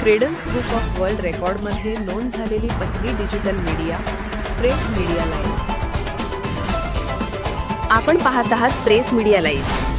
Credence Book of World रेकॉर्डमध्ये नोंद झालेली पहिली digital media press media live आपण पाहत आहात प्रेस मीडिया लाईव्ह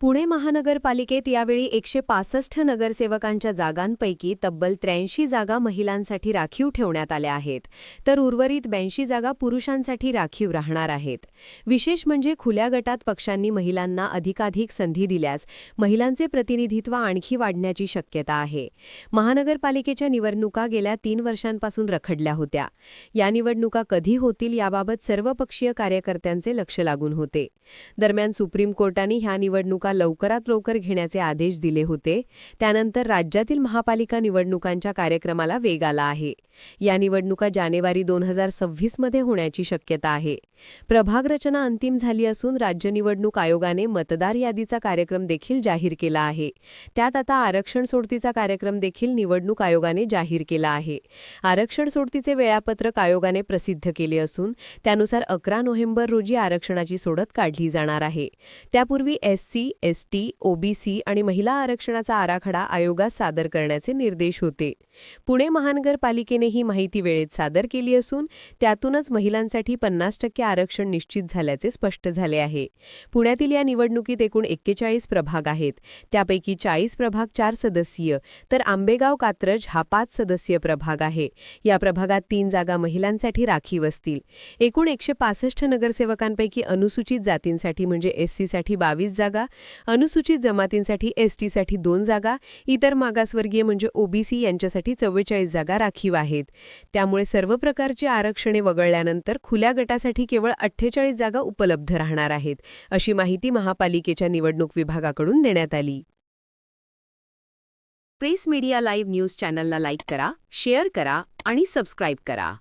पुणे महानगरपालिकेत यावेळी एकशे पासष्ट नगरसेवकांच्या जागांपैकी तब्बल त्र्याऐंशी जागा महिलांसाठी राखीव ठेवण्यात आल्या आहेत. तर उर्वरित ब्याऐंशी जागा पुरुषांसाठी राखीव राहणार आहेत. विशेष म्हणजे खुल्या गटात पक्षांनी महिलांना अधिकाधिक संधी दिल्यास महिलांचे प्रतिनिधित्व आणखी वाढण्याची शक्यता आहे. महानगरपालिकेच्या निवडणुका गेल्या तीन वर्षांपासून रखडल्या होत्या. या निवडणुका कधी होतील याबाबत सर्वपक्षीय कार्यकर्त्यांचे लक्ष लागून होते. दरम्यान सुप्रीम कोर्टाने ह्या निवडणुका लवकरात लवकर घेण्याचे आदेश दिले होते. त्यानंतर राज्यातील महापालिका निवडणुकांच्या कार्यक्रमाला वेग आला आहे. या निवडणुका जानेवारी दोन हजार सव्वीसमध्ये होण्याची शक्यता आहे. प्रभाग रचना अंतिम झाली असून राज्य निवडणूक आयोगाने मतदार यादीचा कार्यक्रम देखील जाहीर केला आहे. त्यात आता आरक्षण सोडतीचा कार्यक्रम देखील निवडणूक आयोगाने जाहीर केला आहे. आरक्षण सोडतीचे वेळापत्रक आयोगाने प्रसिद्ध केले असून त्यानुसार अकरा नोव्हेंबर रोजी आरक्षणाची सोडत काढली जाणार आहे. त्यापूर्वी S C S T OBC आणि महिला आरक्षणाचा आराखडा आयोगात सादर करण्याचे निर्देश होते. पुणे महानगरपालिकेने ही माहिती वेळेत सादर केली असून त्यातूनच महिलांसाठी पन्नास टक्के आरक्षण निश्चित झाल्याचे स्पष्ट झाले आहे. पुण्यातील या निवडणुकीत एकूण एक्केचाळीस प्रभाग आहेत. त्यापैकी चाळीस प्रभाग चार सदस्यीय तर आंबेगाव कात्रज हा पाच सदस्यीय प्रभाग आहे. या प्रभागात तीन जागा महिलांसाठी राखीव असतील. एकूण एकशे पासष्ट नगरसेवकांपैकी अनुसूचित जातींसाठी म्हणजे एससीसाठी बावीस जागा अनुसूचित जमातींसाठी एसटीसाठी दोन जागा इतर मागासवर्गीय म्हणजे ओबीसी यांच्यासाठी चव्वेचाळीस जागा राखीव आहेत. त्यामुळे सर्व प्रकारची आरक्षणे वगळल्यानंतर खुल्या गटासाठी केवळ अठ्ठेचाळीस जागा उपलब्ध राहणार आहेत अशी माहिती महापालिकेच्या निवडणूक विभागाकडून देण्यात आली. प्रेस मीडिया लाईव्ह न्यूज चॅनलला लाईक करा शेअर करा आणि सबस्क्राईब करा.